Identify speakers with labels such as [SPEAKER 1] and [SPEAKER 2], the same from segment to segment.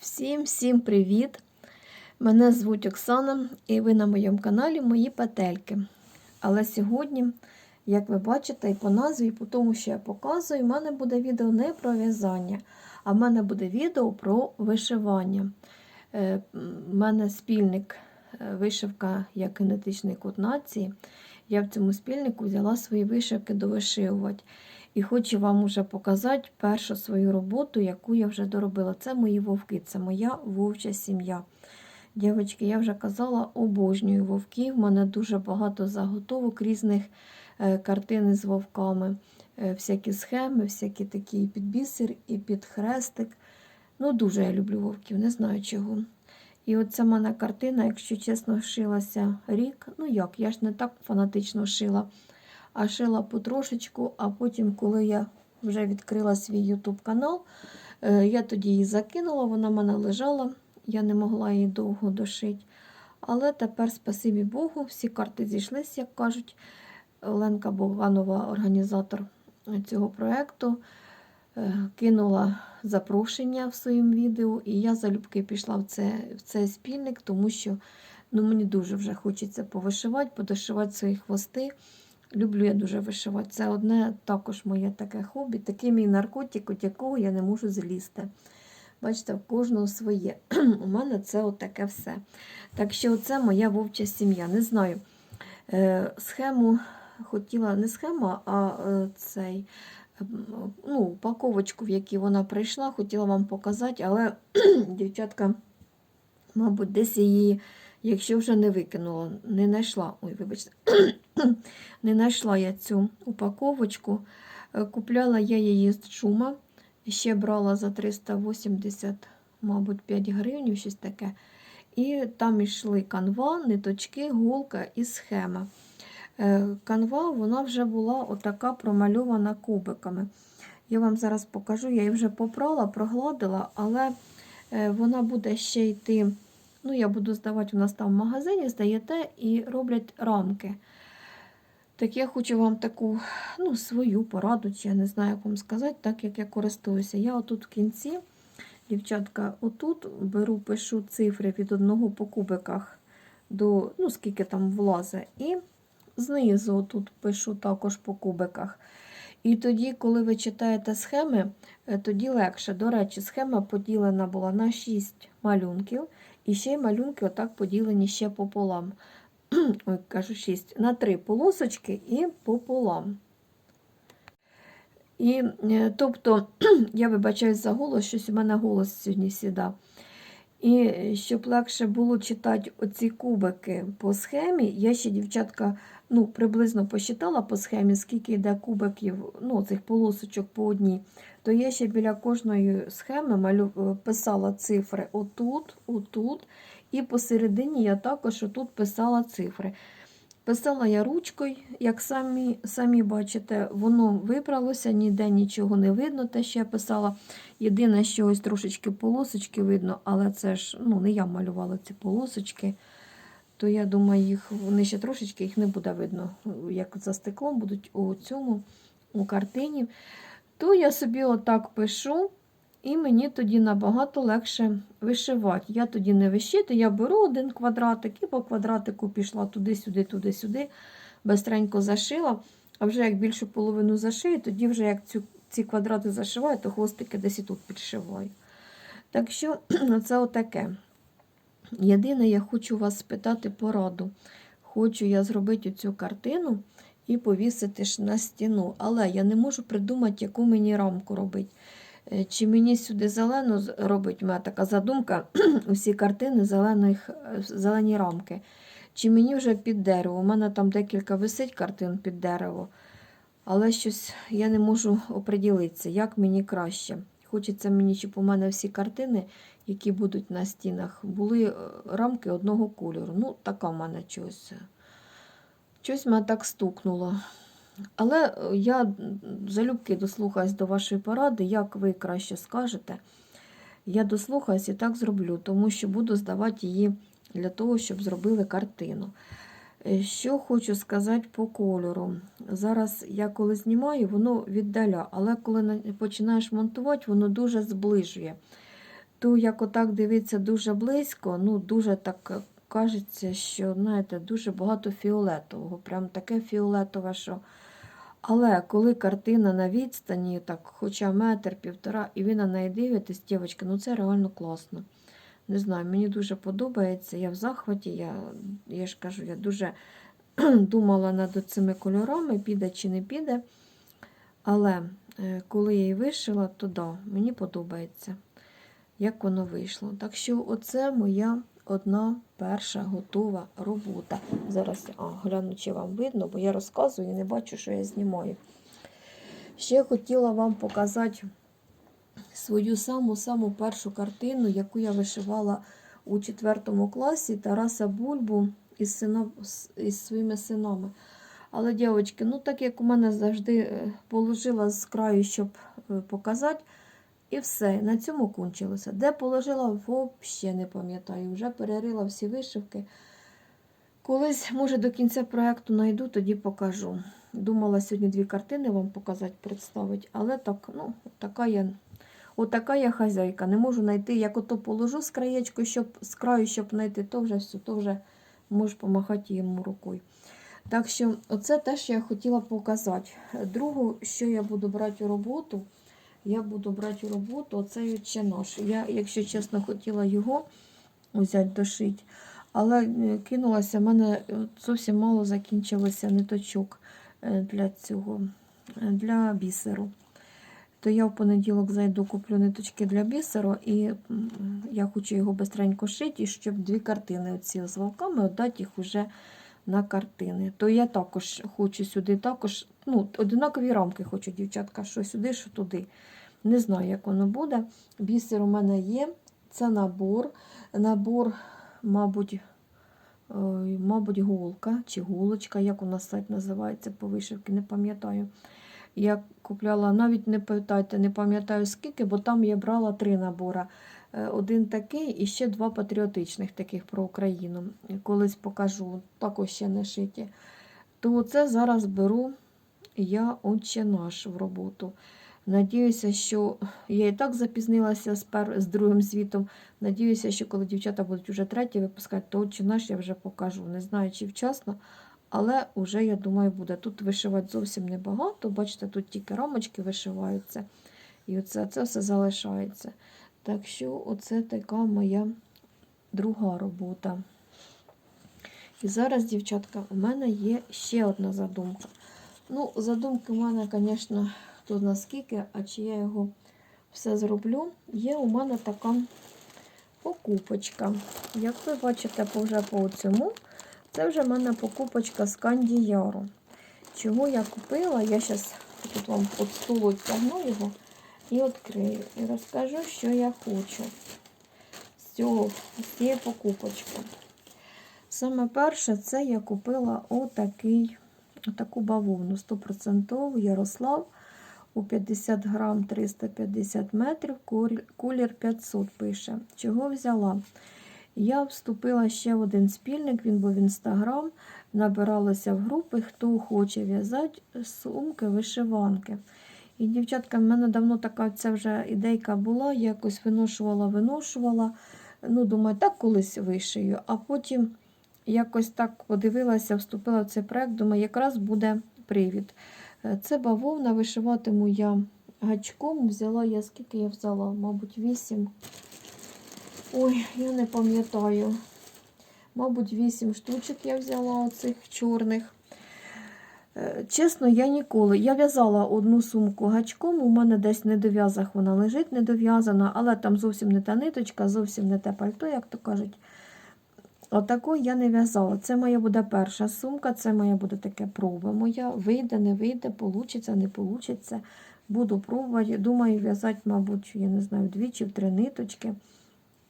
[SPEAKER 1] Всім всім привіт! Мене звуть Оксана і ви на моєму каналі Мої Петельки. Але сьогодні, як ви бачите, і по назві, і по тому, що я показую, в мене буде відео не про в'язання, а в мене буде відео про вишивання. Е, У мене спільник е, вишивка як генетичний код нації. Я в цьому спільнику взяла свої вишивки довишивувати. І хочу вам уже показати першу свою роботу, яку я вже доробила. Це мої вовки, це моя вовча сім'я. Дівчатки, я вже казала, обожнюю вовків. У мене дуже багато заготовок різних е, картин з вовками, е, всякі схеми, всякі такі і під бісер, і під хрестик. Ну, дуже я люблю вовків, не знаю чого. І оця в мене картина, якщо чесно, шилася рік. Ну як, я ж не так фанатично шила а шила потрошечку, а потім, коли я вже відкрила свій YouTube канал, е, я тоді її закинула, вона в мене лежала, я не могла її довго дошити. Але тепер, спасибі Богу, всі карти зійшлися, як кажуть. Оленка Боганова, організатор цього проєкту, е, кинула запрошення в своїм відео, і я залюбки пішла в, це, в цей спільник, тому що ну, мені дуже вже хочеться повишивати, подошивати свої хвости. Люблю я дуже вишивати. Це одне також моє таке хобі, такий мій наркотик, від якого я не можу злізти. Бачите, в кожного своє. У мене це отаке все. Так що це моя вовча сім'я. Не знаю. Е, Схему хотіла не схема, а е, цей ну, упаковочку, в якій вона прийшла, хотіла вам показати, але дівчатка, мабуть, десь її. Якщо вже не викинула, не знайшла, ой, вибачте, не знайшла я цю упаковочку. Е, купляла я її з шума, ще брала за 380, мабуть, 5 гривень, щось таке. І там йшли канва, ниточки, голка і схема. Е, канва вона вже була отака промальована кубиками. Я вам зараз покажу, я її вже попрала, прогладила, але е, вона буде ще йти. Ну, я буду здавати, у нас там в магазині, здаєте, і роблять рамки. Так я хочу вам таку ну, свою пораду, чи я не знаю, як вам сказати, так як я користуюся. Я отут в кінці, дівчатка, отут беру, пишу цифри від одного по кубиках до, ну, скільки там влазить. І знизу отут пишу також по кубиках. І тоді, коли ви читаєте схеми, е, тоді легше. До речі, схема поділена була на 6 малюнків. І ще малюнки отак поділені ще пополам. Ой, кажу, 6. На три полосочки і пополам. І, е, тобто, я вибачаюсь за голос, щось у мене голос сьогодні сідав. І щоб легше було читати оці кубики по схемі, я ще, дівчатка, ну, приблизно посчитала по схемі, скільки йде кубиків, ну, цих полосочок по одній, то я ще біля кожної схеми малю, е, писала цифри отут, отут, і посередині я також отут писала цифри. Писала я ручкою, як самі самі бачите, воно вибралося, ніде нічого не видно, те, що я писала. Єдине, що ось трошечки полосочки видно, але це ж ну, не я малювала ці полосочки, то я думаю, їх вони ще трошечки їх не буде видно, як за стеклом будуть у цьому у картині. То я собі отак пишу, і мені тоді набагато легше вишивати. Я тоді не вищити, я беру один квадратик і по квадратику пішла туди-сюди, туди-сюди, бистренько зашила. А вже як більшу половину зашию, тоді вже як цю, ці квадрати зашиваю, то хвостики десь і тут підшиваю. Так що це отаке. Єдине, я хочу вас спитати пораду. Хочу я зробити цю картину і повісити ж на стіну. Але я не можу придумати, яку мені рамку робити. Е, чи мені сюди зелену робить, у мене така задумка, усі картини зелених, е, зелені рамки. Чи мені вже під дерево? У мене там декілька висить картин під дерево, але щось я не можу оприділитися, як мені краще. Хочеться мені, щоб у мене всі картини, які будуть на стінах, були е, рамки одного кольору. Ну, така в мене щось. Щось мене так стукнуло. Але е, я залюбки дослухаюсь до вашої поради, як ви краще скажете. Я дослухаюсь і так зроблю, тому що буду здавати її для того, щоб зробили картину. Е, що хочу сказати по кольору. Зараз я коли знімаю, воно віддаля, але коли починаєш монтувати, воно дуже зближує. то як отак дивиться дуже близько, ну дуже так кажеться, що знаєте, дуже багато фіолетового. Прям таке фіолетове, що. Але коли картина на відстані, так, хоча метр, півтора, і ви на неї дивитесь, дівчатки, ну це реально класно. Не знаю, мені дуже подобається. Я в захваті, я, я ж кажу, я дуже думала над цими кольорами, піде чи не піде. Але е, коли я її вишила, то да, мені подобається, як воно вийшло. Так що, оце моя одна перша готова робота. Зараз а, гляну, чи вам видно, бо я розказую і не бачу, що я знімаю. Ще хотіла вам показати свою саму-саму першу картину, яку я вишивала у 4 класі Тараса Бульбу із, сином, із своїми синами. Але, дівчатки, ну так як у мене завжди е, положила з краю, щоб е, показати, і все, на цьому кончилося. Де положила, взагалі не пам'ятаю. Вже перерила всі вишивки. Колись, може, до кінця проєкту знайду, тоді покажу. Думала сьогодні дві картини вам показати, представити, але так, ну, така я. Отака я хазяйка. Не можу знайти, як ото положу з краєчку, щоб з краю, щоб знайти, то вже все, то вже можу помахати йому рукою. Так що, оце те, що я хотіла показати. Другу, що я буду брати у роботу, я буду брати у роботу оцей чинош. Я, якщо чесно, хотіла його взяти дошити, але е, кинулася, в мене е, зовсім мало закінчилося ниточок е, для цього, для бісеру. То я в понеділок зайду, куплю ниточки для бісеру, і я хочу його бистренько шити, щоб дві картини оці з волками віддати їх уже на картини. То я також хочу сюди також, ну, одинакові рамки хочу, дівчатка, що сюди, що туди. Не знаю, як воно буде. Бісер у мене є. Це набор. Набор, мабуть, ой, мабуть, голка чи голочка, як у нас сайт називається по вишивці, не пам'ятаю. Я купляла, навіть не питайте, не пам'ятаю скільки, бо там я брала три набори. Е, Один такий і ще два патріотичних таких про Україну. Колись покажу, також ще не шиті. То це зараз беру я отче наш в роботу. Надіюся, що я і так запізнилася з, пер... з другим звітом. Надіюся, що коли дівчата будуть вже треті випускати, то отче наш я вже покажу. Не знаю, чи вчасно, але вже, я думаю, буде. Тут вишивати зовсім небагато. Бачите, тут тільки рамочки вишиваються. І оце це все залишається. Так що, оце така моя друга робота. І зараз, дівчатка, у мене є ще одна задумка. Ну, задумки у мене, звісно, хто наскільки, а чи я його все зроблю. Є у мене така покупочка. Як ви бачите, вже по цьому, це вже в мене покупочка з Кандіяру. Чого я купила? Я зараз тут вам під столу тягну його і відкрию. І розкажу, що я хочу з, цього, цієї покупочки. Саме перше, це я купила отакий, отаку бавовну 100% Ярослав у 50 грам 350 метрів, колір 500 пише. Чого взяла? Я вступила ще в один спільник, він був в інстаграм, набиралася в групи, хто хоче в'язати сумки, вишиванки. І, дівчатка, в мене давно така ця вже ідейка була, я якось виношувала, виношувала. Ну, думаю, так колись вишию, а потім якось так подивилася, вступила в цей проект, думаю, якраз буде привід. Е, Це бавовна, вишиватиму я гачком. Взяла я, скільки я взяла, мабуть, 8. Ой, я не пам'ятаю. Мабуть, 8 штучок я взяла оцих чорних. Е, Чесно, я ніколи. Я в'язала одну сумку гачком, у мене десь не дов'язах вона лежить недов'язана, але там зовсім не та ниточка, зовсім не те пальто, як то кажуть. Отаку я не в'язала. Це моя буде перша сумка, це моя буде таке проба моя. Вийде, не вийде, получиться, не получиться. Буду пробувати. Думаю, в'язати, мабуть, я не знаю, дві чи три ниточки.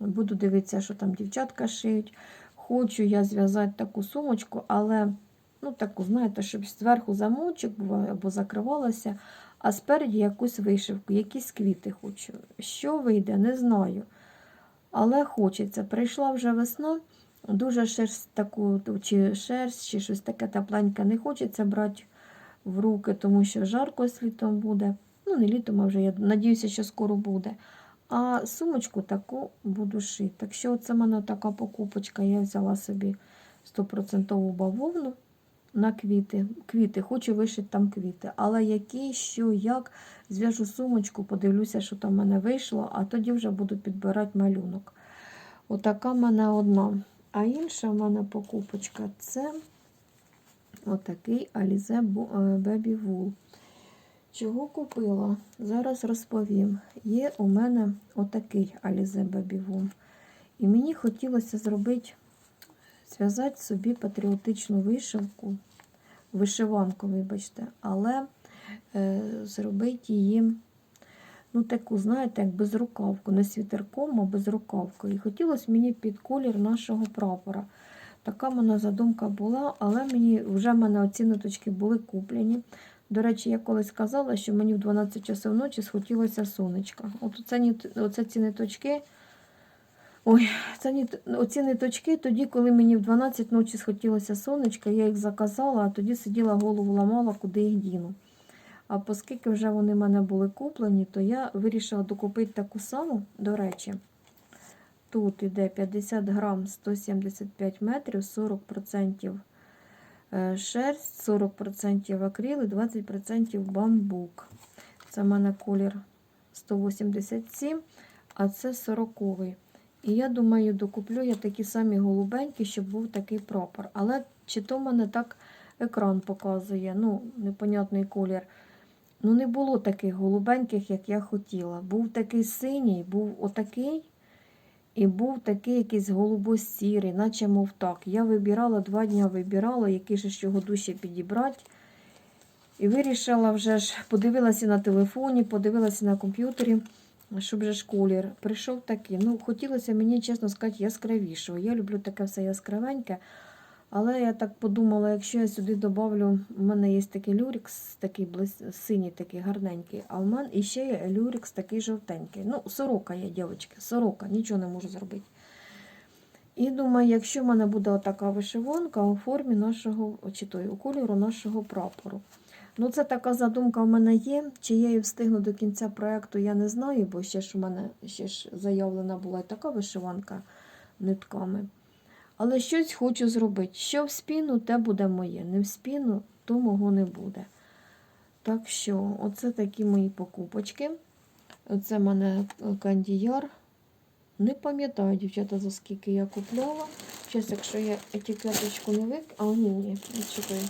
[SPEAKER 1] Буду дивитися, що там дівчатка шиють. Хочу я зв'язати таку сумочку, але ну, таку, знаєте, щоб зверху замочок був або закривалося, а спереді якусь вишивку, якісь квіти хочу. Що вийде, не знаю. Але хочеться. Прийшла вже весна, дуже шерсть таку, чи шерсть, чи щось таке тепленьке не хочеться брати в руки, тому що жарко з літом буде. Ну, не літом, а вже я надіюся, що скоро буде. А сумочку таку буду шити. Так що це в мене така покупочка. Я взяла собі 100% бавовну на квіти. Квіти, хочу вишити там квіти. Але які, що, як, зв'яжу сумочку, подивлюся, що там в мене вийшло, а тоді вже буду підбирати малюнок. Отака в мене одна. А інша в мене покупочка це отакий Alize е, Baby Wool. Чого купила? Зараз розповім. Є у мене отакий Alize Baby Wool. І мені хотілося зробити, зв'язати собі патріотичну вишивку, вишиванку, вибачте, але е, зробити її, ну, таку, знаєте, як безрукавку, не світерком, а безрукавкою. І хотілося мені під колір нашого прапора. Така мене задумка була, але мені вже в мене оці ниточки були куплені. До речі, я колись казала, що мені в 12 часов ночі схотілося сонечка. От оце, оце ці ниточки. Ой, це оці ниточки, тоді, коли мені в 12 ночі схотілося сонечка, я їх заказала, а тоді сиділа голову ламала, куди їх діну. А оскільки вже вони в мене були куплені, то я вирішила докупити таку саму, до речі. Тут іде 50 грам 175 метрів, 40% е, шерсть, 40% акрил і 20% бамбук. Це в мене колір 187, а це 40 І я думаю, докуплю я такі самі голубенькі, щоб був такий прапор. Але чи то в мене так екран показує, ну, непонятний колір. Ну, не було таких голубеньких, як я хотіла. Був такий синій, був отакий. І був такий якийсь голубо-сірий, наче мов так. Я вибирала два дні, вибирала, який же ж його дужче підібрати. І вирішила вже ж, подивилася на телефоні, подивилася на комп'ютері, щоб же ж колір. Прийшов такий. Ну, хотілося мені, чесно сказати, яскравішого. Я люблю таке все яскравеньке. Але я так подумала, якщо я сюди додавлю, у мене є такий люрікс, такий блис... синій, такий гарненький, а в мене і ще є люрікс такий жовтенький. Ну, сорока є, дівчатки, сорока, нічого не можу зробити. І думаю, якщо в мене буде отака вишиванка у формі нашого, чи той, у кольору нашого прапору. Ну, це така задумка в мене є. Чи я її встигну до кінця проєкту, я не знаю, бо ще ж у мене ще ж заявлена була така вишиванка нитками. Але щось хочу зробити. Що в спіну, те буде моє. Не в спіну, то мого не буде. Так що, оце такі мої покупочки. Оце в мене кандіяр. Не пам'ятаю, дівчата, за скільки я купляла. Зараз, якщо я етикеточку не викину, а ні, ні, чекай,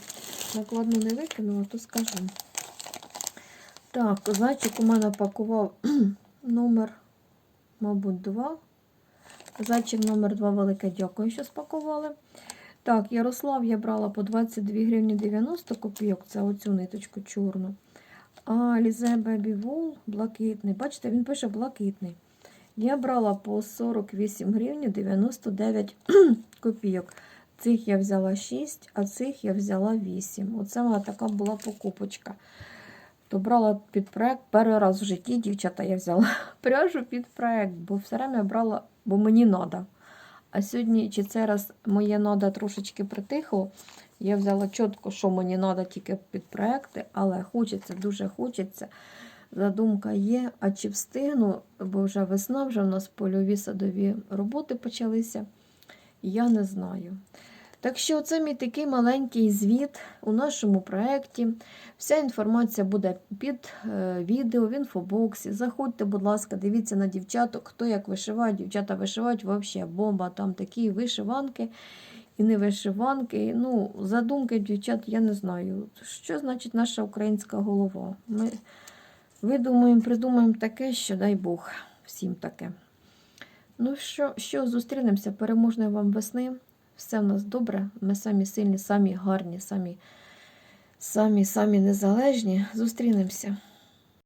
[SPEAKER 1] накладну не викинула, то скажу. Так, зайчик у мене пакував номер, мабуть, 2. Зайчик номер 2 велике дякую, що спакували. Так, Ярослав я брала по 22 гривні 90 копійок, це оцю ниточку чорну. А Лізе Baby Wool блакитний. Бачите, він пише блакитний. Я брала по 48 гривень 99 копійок. Цих я взяла 6, а цих я взяла 8. Оце вона така була покупочка. То брала під проект. Перший раз в житті, дівчата, я взяла пряжу під проект, бо все время брала, бо мені треба. А сьогодні, чи це раз моє надо трошечки притихло, я взяла чітко, що мені треба тільки під проекти, але хочеться, дуже хочеться. Задумка є, а чи встигну, бо вже весна, вже в нас польові садові роботи почалися. Я не знаю. Так що це мій такий маленький звіт у нашому проєкті. Вся інформація буде під е, відео в інфобоксі. Заходьте, будь ласка, дивіться на дівчаток, хто як вишиває. Дівчата вишивають взагалі бомба. Там такі вишиванки і не вишиванки. Ну, задумки дівчат, я не знаю. Що значить наша українська голова? Ми видумаємо, придумаємо таке, що дай Бог всім таке. Ну що, що зустрінемося? Переможної вам весни. Все в нас добре. Ми самі сильні, самі гарні, самі, самі, самі незалежні. Зустрінемося.